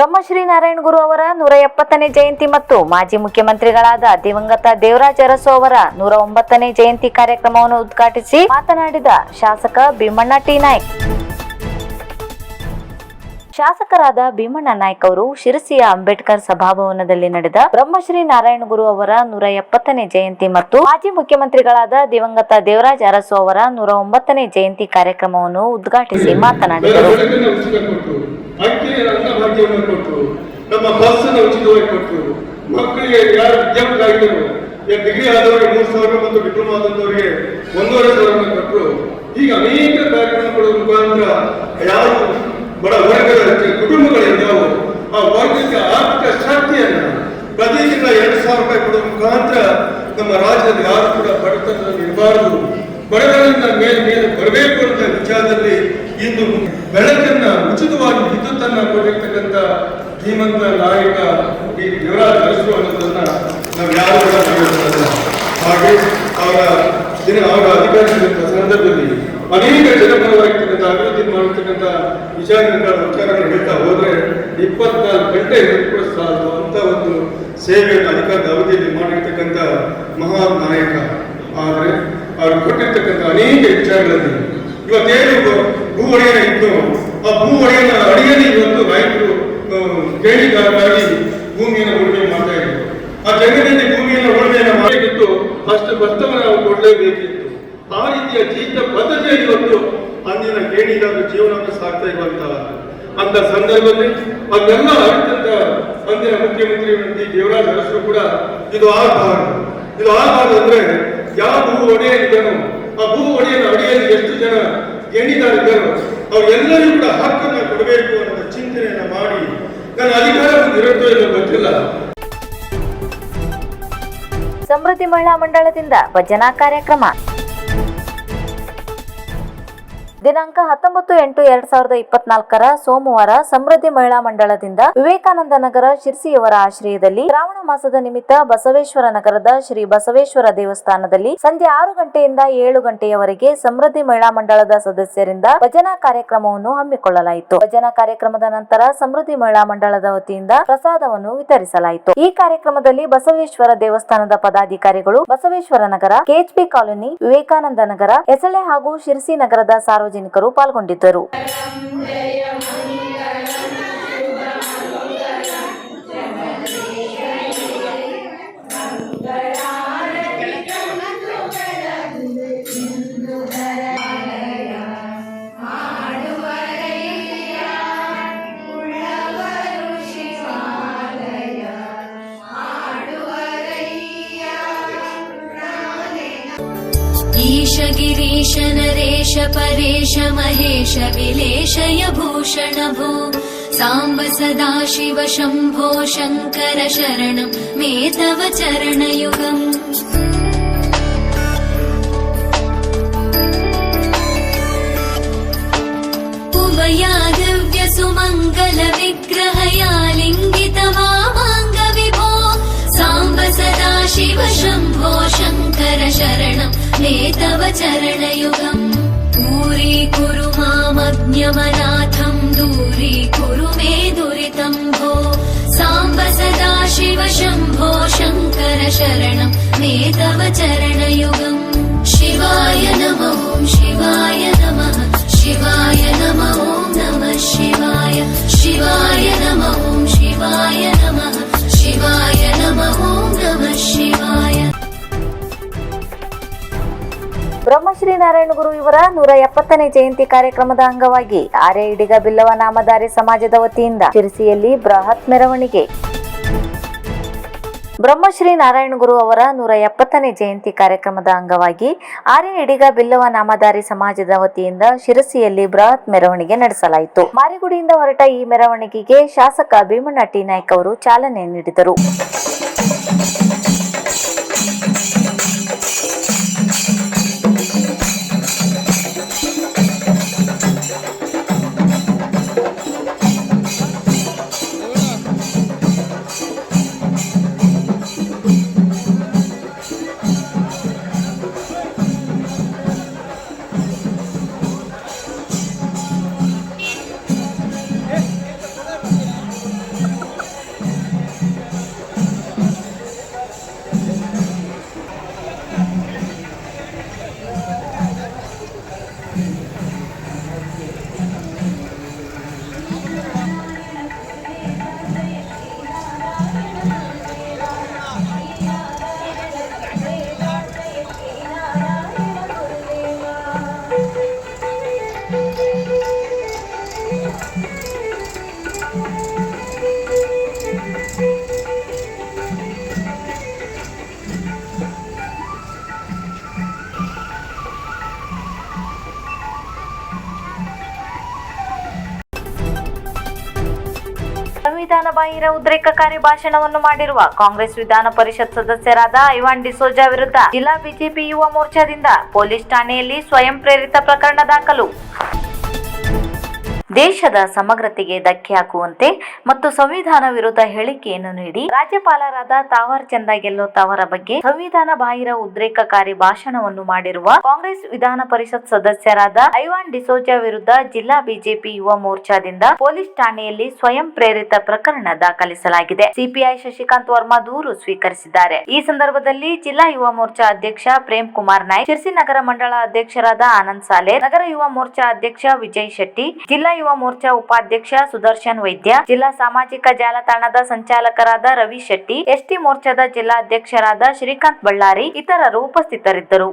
ಬ್ರಹ್ಮಶ್ರೀ ನಾರಾಯಣ ಗುರು ಅವರ ನೂರ ಎಪ್ಪತ್ತನೇ ಜಯಂತಿ ಮತ್ತು ಮಾಜಿ ಮುಖ್ಯಮಂತ್ರಿಗಳಾದ ದಿವಂಗತ ದೇವರಾಜ ಅರಸು ಅವರ ನೂರ ಒಂಬತ್ತನೇ ಜಯಂತಿ ಕಾರ್ಯಕ್ರಮವನ್ನು ಉದ್ಘಾಟಿಸಿ ಮಾತನಾಡಿದ ಶಾಸಕ ಭೀಮಣ್ಣ ಟಿ ನಾಯ್ಕ್. ಶಾಸಕರಾದ ಭೀಮಣ್ಣ ನಾಯ್ಕ್ ಅವರು ಶಿರಸಿಯ ಅಂಬೇಡ್ಕರ್ ಸಭಾಭವನದಲ್ಲಿ ನಡೆದ ಬ್ರಹ್ಮಶ್ರೀ ನಾರಾಯಣ ಗುರು ಅವರ ನೂರ ಎಪ್ಪತ್ತನೇ ಜಯಂತಿ ಮತ್ತು ಮಾಜಿ ಮುಖ್ಯಮಂತ್ರಿಗಳಾದ ದಿವಂಗತ ದೇವರಾಜ ಅರಸು ಅವರ ನೂರ ಒಂಬತ್ತನೇ ಜಯಂತಿ ಕಾರ್ಯಕ್ರಮವನ್ನು ಉದ್ಘಾಟಿಸಿ ಮಾತನಾಡಿದರು. ಅಕ್ಕಿ ಭಾಗ್ಯವನ್ನು ಕೊಟ್ಟರು ನಮ್ಮ ಬಸ್ಸನ್ನು ಉಚಿತವಾಗಿ ಕೊಟ್ಟರು ಮಕ್ಕಳಿಗೆ ಯಾರು ವಿದ್ಯಾರ್ಥಿ ಆಗಿದ್ದರು? ಡಿಗ್ರಿ ಆದವರಿಗೆ ಮೂರು ಸಾವಿರ ಮತ್ತು ಡಿಪ್ಲೊಮಾ ಆದಂತವರಿಗೆ ಒಂದೂವರೆ ಸಾವಿರ ಕೊಟ್ಟರು ಈಗ ಅನೇಕ ಕಾರ್ಯಕ್ರಮಗಳ ಮುಖಾಂತರ ಯಾರು ಬಡ ವರ್ಗದ ಕುಟುಂಬಗಳಿದ್ದಾವೋ ಆ ವರ್ಗಕ್ಕೆ ಆರ್ಥಿಕ ಶಕ್ತಿಯನ್ನ ಪ್ರತಿ ಎರಡು ಸಾವಿರ ರೂಪಾಯಿ ಕೊಡುವ ಮುಖಾಂತರ ನಮ್ಮ ರಾಜ್ಯದಲ್ಲಿ ಯಾರು ಕೂಡ ಬಡತನದಲ್ಲಿ ಇರಬಾರದು. ಬಡತನದಿಂದ ಮೇಲೆ ಮೇಲೆ ಬರಬೇಕು ಅಂತ ವಿಚಾರದಲ್ಲಿ ಇಂದು ಬೆಳಕನ್ನ ಉಚಿತವಾಗಿ ವಿದ್ಯುತ್ತನ್ನ ಕೊಟ್ಟಿರ್ತಕ್ಕಂಥ ಧೀಮಂತ ನಾಯಕ ಈ ಯುವರಾಜ್ ಅರಸು ಅನ್ನೋದನ್ನ ನಾವು ಕೂಡ ಹಾಗೆ ಅವರ ದಿನ ಅವರ ಅಧಿಕಾರಿಗಳ ಸಂದರ್ಭದಲ್ಲಿ ಅನೇಕ ಜನಪರವಾಗಿರ್ತಕ್ಕಂಥ ಅಭಿವೃದ್ಧಿ ಮಾಡತಕ್ಕಂಥ ವಿಚಾರಗಳ ವಿಚಾರಗಳು ಹೇಳ್ತಾ ಹೋದ್ರೆ ಇಪ್ಪತ್ನಾಲ್ಕು ಗಂಟೆ ಕೂಡ ಅಂತ ಒಂದು ಸೇವೆಯನ್ನು ಅಧಿಕಾರದ ಅವಧಿಯಲ್ಲಿ ಮಾಡಿರ್ತಕ್ಕಂಥ ಮಹಾ ನಾಯಕ. ಆದರೆ ಅವರು ಕೊಟ್ಟಿರ್ತಕ್ಕಂಥ ಅನೇಕ ವಿಚಾರಗಳಲ್ಲಿ ಇವತ್ತೇನು ಭೂ ಒಡೆಯನ ಇತ್ತು ಆ ಭೂ ಒಡೆಯನ ಅಡಿಯಲ್ಲಿ ಇವತ್ತು ರೈತರು ಆ, ಕೇಳಿದಾರರಾಗಿ ಭೂಮಿಯನ್ನು ಉಳುಮೆ ಮಾಡ್ತಾ ಇದ್ರು ಆ ಜಗದಲ್ಲಿ ಭೂಮಿಯನ್ನು ಉಳುಮೆಯನ್ನು ಮಾಡಿಬಿಟ್ಟು ಅಷ್ಟು ಭತ್ತವನ್ನು ನಾವು ಕೊಡಲೇಬೇಕಿತ್ತು. ಆ ರೀತಿಯ ಜೀವಿತ ಪದ್ಧತಿ ಇವತ್ತು ಅಂದಿನ ಕೇಣಿಗಾರರು ಜೀವನವನ್ನು ಸಾಕ್ತಾ ಇರುವಂತಹ ಅಂತ ಸಂದರ್ಭದಲ್ಲಿ ಅದೆಲ್ಲ ಅರಿತಂತ ಅಂದಿನ ಮುಖ್ಯಮಂತ್ರಿ ಡಿ ದೇವರಾಜ ಅರಸರು ಕೂಡ ಇದು ಆಗಬಾರದು ಇದು ಆಗಬಾರದು ಅಂದ್ರೆ ಯಾವ ಭೂ ಒಡೆಯನಿದ್ದನೋ ಆ ಭೂ ಒಡೆಯನ ಅಡಿಯಲ್ಲಿ ಎಷ್ಟು ಜನ ಗೇಣಿದಾರಿದ್ದಾರೋ ಅವರೆಲ್ಲರಿಗೂ ಕೂಡ ಹಕ್ಕನ್ನು ಕೊಡಬೇಕು ಅನ್ನೋ ಚಿಂತನೆಯನ್ನ ಮಾಡಿ ನನ್ನ ಅಧಿಕಾರ ಇರುತ್ತೋ ಇಲ್ಲ ಗೊತ್ತಿಲ್ಲ. ಸಮೃದ್ಧಿ ಮಹಿಳಾ ಮಂಡಳದಿಂದ ಭಜನಾ ಕಾರ್ಯಕ್ರಮ. ದಿನಾಂಕ ಹತ್ತೊಂಬತ್ತು ಎಂಟು ಎರಡ್ ಸಾವಿರದ ಇಪ್ಪತ್ನಾಲ್ಕರ ಸೋಮವಾರ ಸಮೃದ್ಧಿ ಮಹಿಳಾ ಮಂಡಳದಿಂದ ವಿವೇಕಾನಂದ ನಗರ ಶಿರ್ಸಿಯವರ ಆಶ್ರಯದಲ್ಲಿ ಶ್ರಾವಣ ಮಾಸದ ನಿಮಿತ್ತ ಬಸವೇಶ್ವರ ನಗರದ ಶ್ರೀ ಬಸವೇಶ್ವರ ದೇವಸ್ಥಾನದಲ್ಲಿ ಸಂಜೆ ಆರು ಗಂಟೆಯಿಂದ ಏಳು ಗಂಟೆಯವರೆಗೆ ಸಮೃದ್ಧಿ ಮಹಿಳಾ ಮಂಡಳದ ಸದಸ್ಯರಿಂದ ಭಜನಾ ಕಾರ್ಯಕ್ರಮವನ್ನು ಹಮ್ಮಿಕೊಳ್ಳಲಾಯಿತು. ಭಜನಾ ಕಾರ್ಯಕ್ರಮದ ನಂತರ ಸಮೃದ್ಧಿ ಮಹಿಳಾ ಮಂಡಳದ ವತಿಯಿಂದ ಪ್ರಸಾದವನ್ನು ವಿತರಿಸಲಾಯಿತು. ಈ ಕಾರ್ಯಕ್ರಮದಲ್ಲಿ ಬಸವೇಶ್ವರ ದೇವಸ್ಥಾನದ ಪದಾಧಿಕಾರಿಗಳು ಬಸವೇಶ್ವರ ನಗರ ಕೆಎಚ್ಪಿ ಕಾಲೋನಿ, ವಿವೇಕಾನಂದ ನಗರ ಎಸಳೆ ಹಾಗೂ ಶಿರಸಿ ನಗರದ ಸಾರ್ವಜನಿಕರು ಪಾಲ್ಗೊಂಡಿದ್ದರು. ईश गिरीश नरेश परेश महेश विलेशय भूषण भो। साम्ब सदा शिव शम्भो शङ्कर शरणं मे तव चरणयुगम्। उमया मे तव चरणयुगम्। दूरीकुरु मामज्ञमनाथम् दूरीकुरु मे दुरितम् भो। साम्ब सदा शिव शम्भो। शङ्कर शरणं मे तव चरणयुगम् ಬ್ರಹ್ಮಶ್ರೀ ನಾರಾಯಣ ಗುರು ಇವರ ನೂರ ಎಪ್ಪತ್ತನೇ ಜಯಂತಿ ಕಾರ್ಯಕ್ರಮದ ಅಂಗವಾಗಿ ಆರ್ಯ ಇಡಿಗ ಬಿಲ್ಲವ ನಾಮಧಾರಿ ಸಮಾಜದ ವತಿಯಿಂದ ಶಿರಸಿಯಲ್ಲಿ ಬೃಹತ್ ಮೆರವಣಿಗೆ. ಬ್ರಹ್ಮಶ್ರೀ ನಾರಾಯಣ ಗುರು ಅವರ ನೂರ ಎಪ್ಪತ್ತನೇ ಜಯಂತಿ ಕಾರ್ಯಕ್ರಮದ ಅಂಗವಾಗಿ ಆರ್ಯ ಇಡಿಗ ಬಿಲ್ಲವ ನಾಮಧಾರಿ ಸಮಾಜದ ವತಿಯಿಂದ ಶಿರಸಿಯಲ್ಲಿ ಬೃಹತ್ ಮೆರವಣಿಗೆ ನಡೆಸಲಾಯಿತು. ಮಾರಿಗುಡಿಯಿಂದ ಹೊರಟ ಈ ಮೆರವಣಿಗೆಗೆ ಶಾಸಕ ಭೀಮಣ್ಣ ಟಿ ನಾಯ್ಕ್ ಅವರು ಚಾಲನೆ ನೀಡಿದರು. ಬಾಹಿರ ಉದ್ರೇಕಕಾರಿ ಭಾಷಣವನ್ನು ಮಾಡಿರುವ ಕಾಂಗ್ರೆಸ್ ವಿಧಾನ ಪರಿಷತ್ ಸದಸ್ಯರಾದ ಐವಾನ್ ಡಿಸೋಜಾ ವಿರುದ್ಧ ಜಿಲ್ಲಾ ಬಿಜೆಪಿ ಯುವ ಮೋರ್ಚಾದಿಂದ ಪೊಲೀಸ್ ಠಾಣೆಯಲ್ಲಿ ಸ್ವಯಂ ಪ್ರೇರಿತ ಪ್ರಕರಣ ದಾಖಲು. ದೇಶದ ಸಮಗ್ರತೆಗೆ ಧಕ್ಕೆ ಹಾಕುವಂತೆ ಮತ್ತು ಸಂವಿಧಾನ ವಿರುದ್ಧ ಹೇಳಿಕೆಯನ್ನು ನೀಡಿ ರಾಜ್ಯಪಾಲರಾದ ತಾವರ್ ಚಂದ ಗೆಲ್ಲೋತ್ ಅವರ ಬಗ್ಗೆ ಸಂವಿಧಾನ ಬಾಹಿರ ಉದ್ರೇಕಕಾರಿ ಭಾಷಣವನ್ನು ಮಾಡಿರುವ ಕಾಂಗ್ರೆಸ್ ವಿಧಾನ ಪರಿಷತ್ ಸದಸ್ಯರಾದ ಐವಾನ್ ಡಿಸೋಜಾ ವಿರುದ್ಧ ಜಿಲ್ಲಾ ಬಿಜೆಪಿ ಯುವ ಮೋರ್ಚಾದಿಂದ ಪೊಲೀಸ್ ಠಾಣೆಯಲ್ಲಿ ಸ್ವಯಂ ಪ್ರೇರಿತ ಪ್ರಕರಣ ದಾಖಲಿಸಲಾಗಿದೆ. ಸಿಪಿಐ ಶಶಿಕಾಂತ್ ವರ್ಮಾ ದೂರು ಸ್ವೀಕರಿಸಿದ್ದಾರೆ. ಈ ಸಂದರ್ಭದಲ್ಲಿ ಜಿಲ್ಲಾ ಯುವ ಮೋರ್ಚಾ ಅಧ್ಯಕ್ಷ ಪ್ರೇಮ್ ಕುಮಾರ್ ನಾಯ್ಕ್, ಶಿರ್ಸಿ ನಗರ ಮಂಡಳ ಅಧ್ಯಕ್ಷರಾದ ಆನಂದ್ ಸಾಲೆ, ನಗರ ಯುವ ಮೋರ್ಚಾ ಅಧ್ಯಕ್ಷ ವಿಜಯ್ ಶೆಟ್ಟಿ, ಜಿಲ್ಲಾ ಯುವ ಮೋರ್ಚಾ ಉಪಾಧ್ಯಕ್ಷ ಸುದರ್ಶನ್ ವೈದ್ಯ, ಜಿಲ್ಲಾ ಸಾಮಾಜಿಕ ಜಾಲತಾಣದ ಸಂಚಾಲಕರಾದ ರವಿ ಶೆಟ್ಟಿ, ಎಸ್ಟಿ ಮೋರ್ಚಾದ ಜಿಲ್ಲಾಧ್ಯಕ್ಷರಾದ ಶ್ರೀಕಾಂತ್ ಬಳ್ಳಾರಿ, ಇತರರು ಉಪಸ್ಥಿತರಿದ್ದರು.